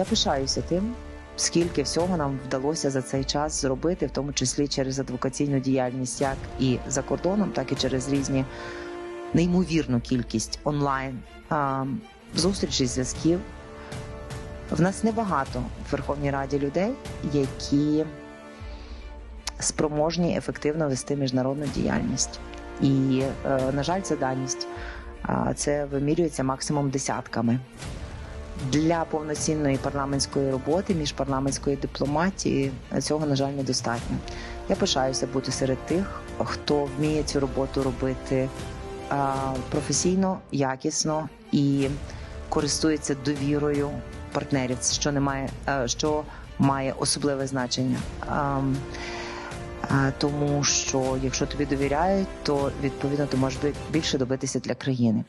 Я пишаюся тим, скільки всього нам вдалося за цей час зробити, в тому числі через адвокаційну діяльність, як і за кордоном, так і через різні неймовірну кількість онлайн а, зустрічей, зв'язків. В нас небагато в Верховній Раді людей, які спроможні ефективно вести міжнародну діяльність. І, е, на жаль, це даність. Це вимірюється максимум десятками. Для повноцінної парламентської роботи, міжпарламентської дипломатії цього, на жаль, недостатньо. Я пишаюся бути серед тих, хто вміє цю роботу робити а, професійно, якісно і користується довірою партнерів, що не має, е, що має особливе значення. Ам, а, Тому що якщо тобі довіряють, то відповідно ти можеш більше добитися для країни.